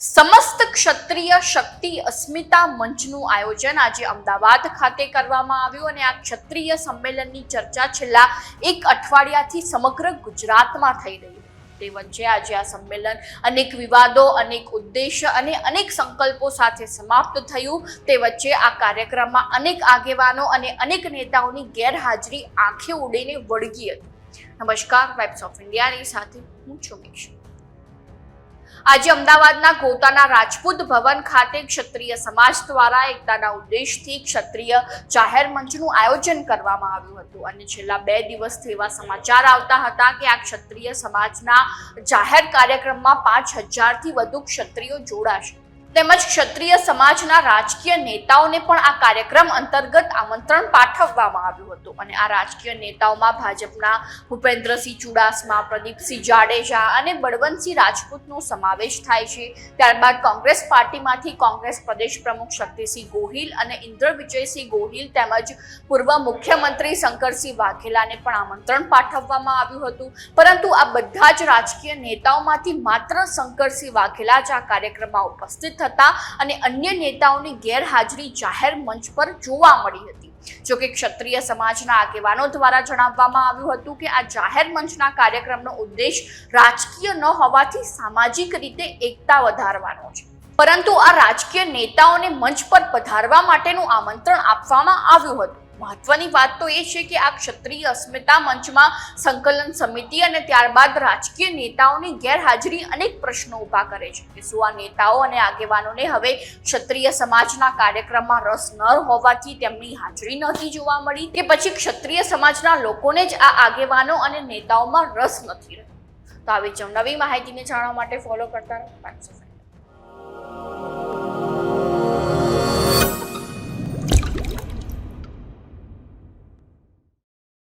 સમસ્ત ક્ષત્રિય શક્તિ અસ્મિતા મંચનું આયોજન આજે અમદાવાદ ખાતે કરવામાં આવ્યું અને આ ક્ષત્રિય સંમેલનની ચર્ચા છેલ્લા એક અઠવાડિયાથી સમગ્ર ગુજરાતમાં થઈ રહી તે વચ્ચે આજે આ સંમેલન અનેક વિવાદો, અનેક ઉદ્દેશ્ય અને અનેક સંકલ્પો સાથે સમાપ્ત થયું. તે વચ્ચે આ કાર્યક્રમમાં અનેક આગેવાનો અને અનેક નેતાઓની ગેરહાજરી આંખે ઉડીને વળગી હતી. નમસ્કાર વેબ્સ ઓફ ઇન્ડિયાની સાથે હું છું આજે અમદાવાદના ગોતાના રાજપૂત ભવન ખાતે ક્ષત્રિય સમાજ દ્વારા એકતાના ઉદ્દેશથી ક્ષત્રિય જાહેર મંચનું આયોજન કરવામાં આવ્યું હતું. અને છેલ્લા બે દિવસથી એવા સમાચાર આવતા હતા કે આ ક્ષત્રિય સમાજના જાહેર કાર્યક્રમમાં પાંચ હજારથી વધુ ક્ષત્રિયો જોડાશે. તેમજ ક્ષત્રિય સમાજના રાજકીય નેતાઓને પણ આ કાર્યક્રમ અંતર્ગત આમંત્રણ પાઠવવામાં આવ્યું હતું. અને આ રાજકીય નેતાઓમાં ભાજપના ભૂપેન્દ્રસિંહ ચુડાસમા, પ્રદીપસિંહ જાડેજા અને બળવંતસિંહ રાજપૂતનો સમાવેશ થાય છે. ત્યારબાદ કોંગ્રેસ પાર્ટીમાંથી કોંગ્રેસ પ્રદેશ પ્રમુખ શક્તિસિંહ ગોહિલ અને ઇન્દ્ર વિજયસિંહ ગોહિલ તેમજ પૂર્વ મુખ્યમંત્રી શંકરસિંહ વાઘેલાને પણ આમંત્રણ પાઠવવામાં આવ્યું હતું. પરંતુ આ બધા જ રાજકીય નેતાઓમાંથી માત્ર શંકરસિંહ વાઘેલા જ આ કાર્યક્રમમાં ઉપસ્થિત હતા અને અન્ય નેતાઓની ગેરહાજરી જાહેર મંચ પર જોવા મળી હતી. જોકે ક્ષત્રિય સમાજના આગેવાનો દ્વારા જણાવવામાં આવ્યું હતું કે આ જાહેર મંચના કાર્યક્રમનો ઉદ્દેશ રાજકીય ન હોવાથી સામાજિક રીતે એકતા વધારવાનો છે. પરંતુ આ રાજકીય નેતાઓને મંચ પર પધારવા માટેનું આમંત્રણ આપવામાં આવ્યું હતું. મહત્વની વાત તો એ છે કે આ ક્ષત્રિય અસ્મિતા મંચમાં સંકલન સમિતિ અને ત્યારબાદ રાજકીય નેતાઓની ગેરહાજરી અનેક પ્રશ્નો ઊભા કરે છે. કે શું આ નેતાઓ અને આગેવાનોને હવે ક્ષત્રિય સમાજના કાર્યક્રમમાં રસ ન હોવાથી તેમની હાજરી નથી જોવા મળી? કે પછી ક્ષત્રિય સમાજના લોકોને જ આ આગેવાનો અને નેતાઓમાં રસ નથી રહ્યો? તો આવી જ નવી માહિતીને જાણવા માટે ફોલો કરતા રહો.